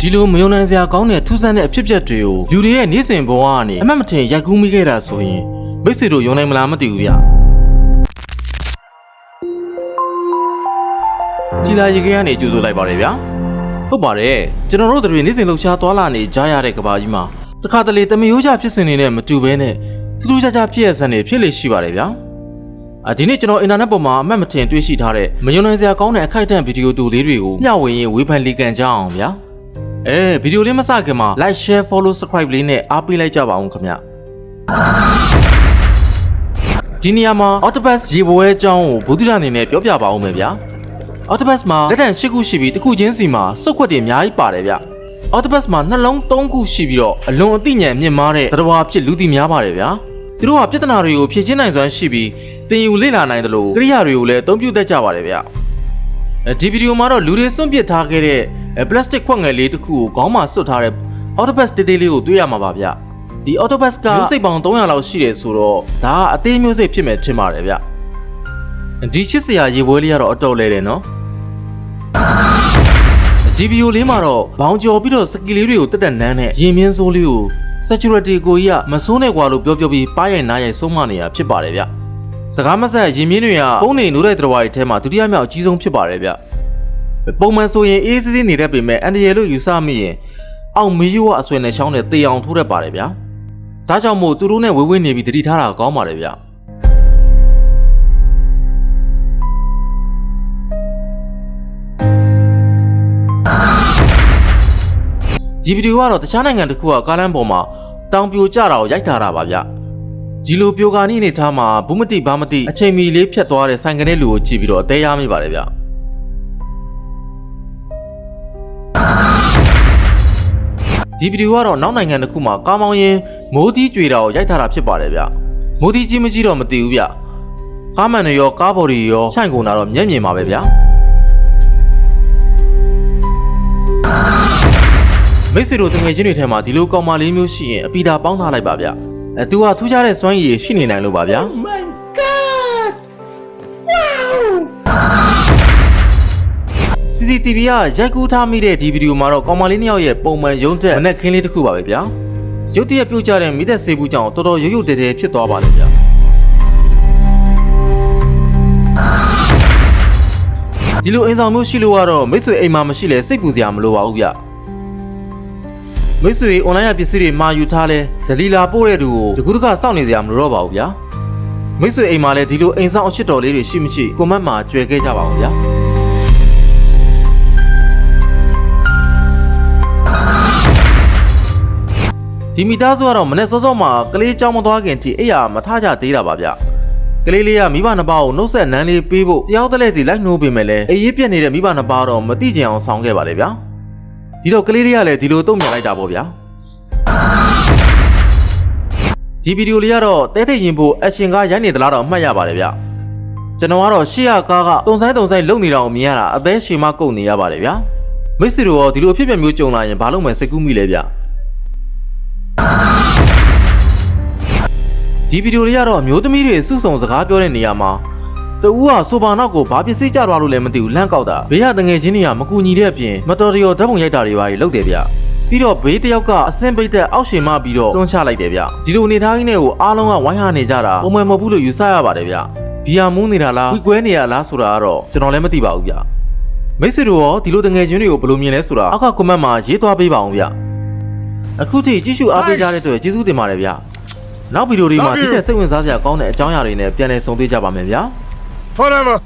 ဒီလိုမယုံနိုင်စရာကောင်းတဲ့ထူးဆန်းတဲ့အဖြစ်အပျက်တွေကိုလူတွေရဲ့နေ့စဉ်ဘဝကနေအမှတ်မထင်ရိုက်ကူးမိခဲ့တာဆိုရင်မိတ်ဆွေတို့ယုံနိုင်မလားမသိဘူးဗျကြည်လာရေခဲကနေကြိုဆိုလိုက်ပါတယ်ဗျာဟုတ်ပါတယ်ကျွန်တော်တို့တွေနေ့စဉ်လှုပ်ရှားသွားလာနေကြရတဲ့ကဘာကြီးမှာတခါတလေတမယိုးကြဖြစ်စဉ်နေနဲ့မတူဘဲနဲ့ထူးထူးခြားခြားဖြစ်ရစံနေဖြစ်လေရှိပါတယ်ဗျာအဒီနေ့ကျွန်တော်အင်တာနက်ပေါ်မှာအမှတ်မထင်တွေ့ရှိထားတဲ့မယုံနိုင်စရာကောင်းတဲ့အခိုက်အတန့်ဗီဒီယိုတူလေးတွေကိုမျှဝေရင်းဝေဖန်လေ့ကန်ကြအောင်ဗျာ အဲဗီဒီယိုလေးမစခင်မှာ like share follow subscribe လေးနဲ့အားပေးလိုက်ကြပါအောင်ခင်ဗျဒီနေရာမှာ Octopus ရေပွဲအကြောင်းကိုဘုဒ္ဓရာအနေနဲ့ပြောပြပါအောင်မယ်ဗျာ Octopus မှာလက်တံ၈ခုရှိပြီးတစ်ခုချင်းစီမှာစုပ်ခွက်တွေအများကြီးပါတယ်ဗျ Octopus မှာနှလုံး၃ခုရှိပြီးတော့အလွန်အသိဉာဏ်မြင့်မားတဲ့သတ္တဝါဖြစ်လူသိများပါတယ်ဗျာသူတို့ဟာပြဿနာတွေကိုဖြေရှင်းနိုင်စွမ်းရှိပြီးသင်ယူလေ့လာနိုင်တယ်လို့ကိရိယာတွေကိုလည်းအသုံးပြုတတ်ကြပါတယ်ဗျအဲဒီဗီဒီယိုမှာတော့လူတွေစွန့်ပစ်ထားခဲ့တဲ့ ပလတ်စတစ်ခွက်ငယ်လေးတစ်ခုကိုခေါင်းမှာဆွတ်ထားတဲ့ octopus တေးသေးလေးကိုတွေ့ရမှာပါဗျဒီ octopus ကမျိုးစိတ်ပေါင်း300လောက်ရှိတယ်ဆိုတော့ဒါကအသေးမျိုးစိတ်ဖြစ်မယ်ထင်ပါတယ်ဗျဒီချစ်စရာရေပွဲလေးကတော့အတော်လဲတယ်နော်ဒီဗီဒီယိုလေးမှာတော့ဘောင်ကျော်ပြီးတော့စကီလေးတွေကိုတက်တက်နန်းနဲ့ရင်မြင်းစိုးလေးကို security ကိုကြီးကမစိုးနဲ့ကွာလို့ပြောပြောပြီးပါးရိုင်နားရိုင်ဆုံးမနေရဖြစ်ပါတယ်ဗျစကားမဆက်ရင်မြင်းတွေကပုံနေနိုးတဲ့တရဝါတွေထဲမှာဒုတိယမြောက်အကြီးဆုံးဖြစ်ပါတယ်ဗျ ပုံမှန်ဆိုရင်အေးစစ်စစ်နေတတ်ပေမဲ့အန်တရယ်လို့ယူဆမိရင်အောက်မီးရိုးကအဆွေနဲ့ချောင်းနဲ့တေအောင်ထိုးတတ်ပါတယ်ဗျာ။ဒါကြောင့်မို့သူတို့နဲ့ဝေးဝေးနေပြီးတတိထားတာကောင်းပါတယ်ဗျာ။ဒီဗီဒီယိုကတော့တခြားနိုင်ငံတစ်ခုကကားလမ်းပေါ်မှာတောင်ပြိုကျတာကိုရိုက်ထားတာပါဗျ။ဒီလိုပြိုကာနီအနေထားမှာဘူးမတိဘာမတိအချိန်မီလေးဖြတ်သွားတဲ့ဆိုင်ကနေလူကိုကြည့်ပြီးတော့အသေးရမိပါတယ်ဗျ။ ဒီဗီဒီယိုကတော့နောက်နိုင်ငံတစ်ခုမှာကားမောင်းရင်မိုးတီးကြွေတာကိုရိုက်ထားတာဖြစ်ပါတယ်ဗျမိုးတီးကြီးမကြီးတော့မသိဘူးဗျကားမှန်တွေရောကားဘော်တွေရောခြိုင်ကုန်တာတော့မျက်မြင်ပါပဲဗျမိတ်ဆွေတို့တငယ်ချင်းတွေထဲမှာဒီလိုကောင်မလေးမျိုးရှိရင်အပီတာပေါင်းထားလိုက်ပါဗျအဲသူကထူးခြားတဲ့စွမ်းရည်ရှိနေနိုင်လို့ပါဗျ CCTV ကရိုက်ကူးထားမိတဲ့ဒီဗီဒီယိုမှာတော့ကောင်မလေးနှစ်ယောက်ရဲ့ပုံမှန်ရုံးတက်မနဲ့ခင်းလေးတစ်ခုပါပဲဗျာရုတ်တရက်ပြုတ်ကျတဲ့မိသက်ဆေးဘူးကြောင့်တော်တော်ရုပ်ရုပ်တဲတဲဖြစ်သွားပါလေဗျာဒီလိုအင်ဆောင်မျိုးရှိလို့ကတော့မိတ်ဆွေအိမ်မှာမရှိလဲစိတ်ပူစရာမလိုပါဘူးဗျမိတ်ဆွေအွန်လိုင်းရပစ္စည်းတွေမှာယူထားလဲဒလီလာပို့တဲ့သူကိုတကူတကစောင့်နေစရာမလိုတော့ပါဘူးဗျာမိတ်ဆွေအိမ်မှာလည်းဒီလိုအိမ်ဆောင်အချစ်တော်လေးတွေရှိမရှိကွန်မန့်မှာကြွယ်ခဲ့ကြပါအောင်ဗျာ ဒီမိသားစုကတော့မနေ့စောစောမှာကလေးကြောင်းမသွားခင်ထိအိယာမထကြသေးတာပါဗျကလေးလေးကမိဘနှစ်ပါးကိုနှုတ်ဆက်နန်းလေးပေးဖို့တယောက်တလဲစီလိုက်နှိုးပေးမယ်လေအေးပြက်နေတဲ့မိဘနှစ်ပါးတော့မတိကျအောင်ဆောင်ခဲ့ပါလေဗျာဒီတော့ကလေးလေးကလည်းဒီလိုတုံ့ပြန်လိုက်တာပေါ့ဗျာဒီဗီဒီယိုလေးကတော့တဲထိတ်ရင်ဖို့အရှင်ကရိုက်နေသလားတော့အမှတ်ရပါတယ်ဗျကျွန်တော်ကတော့ရှေ့ရကားကတုံဆိုင်တုံဆိုင်လုံနေတာကိုမြင်ရတာအသေးရှည်မကုတ်နေရပါတယ်ဗျာမိတ်ဆွေတို့ရောဒီလိုအဖြစ်အပျက်မျိုးကြုံလာရင်ဘာလုပ်မယ်စိတ်ကူးမိလဲဗျာ ဒီဗီဒီယိုလေးကတော့အမျိုးသမီးတွေစုဆုံစကားပြောတဲ့နေရာမှာတူဦးဟာဆိုပါနောက်ကိုဘာပစ္စည်းကြသွားလို့လည်းမသိဘူးလန့်ကောက်တာဘေးကတငယ်ချင်းတွေကမကူညီတဲ့အပြင်မတော်တရောဓာတ်ပုံရိုက်တာတွေပါလုပ်တယ်ဗျပြီးတော့ဘေးတစ်ယောက်ကအစင်ပိတ်တဲ့အောက်ရှင်မပြီးတော့တွန်းချလိုက်တယ်ဗျဒီလိုအနေထားကြီးနဲ့ကိုအားလုံးကဝိုင်းဟာနေကြတာပုံမှန်မဟုတ်ဘူးလို့ယူဆရပါတယ်ဗျဘီယာမူးနေတာလားဝီကွဲနေရလားဆိုတာကတော့ကျွန်တော်လည်းမသိပါဘူးဗျမိတ်ဆွေတို့ရောဒီလိုတငယ်ချင်းတွေကိုဘယ်လိုမြင်လဲဆိုတာအောက်ကကွန်မန့်မှာရေးသွားပေးပါအောင်ဗျအခုထိကြည့်ရှုအားပေးကြတဲ့အတွက်ကျေးဇူးတင်ပါတယ်ဗျ နောက်ဗီဒီယိုတွေမှာ Love ဒီ you. ချက်စိတ်ဝင်စားစရာကောင်းတဲ့အကြောင်းအရာတွေနဲ့ပြန်လည်ဆုံတွေ့ကြပါမယ်ဗျာ Forever!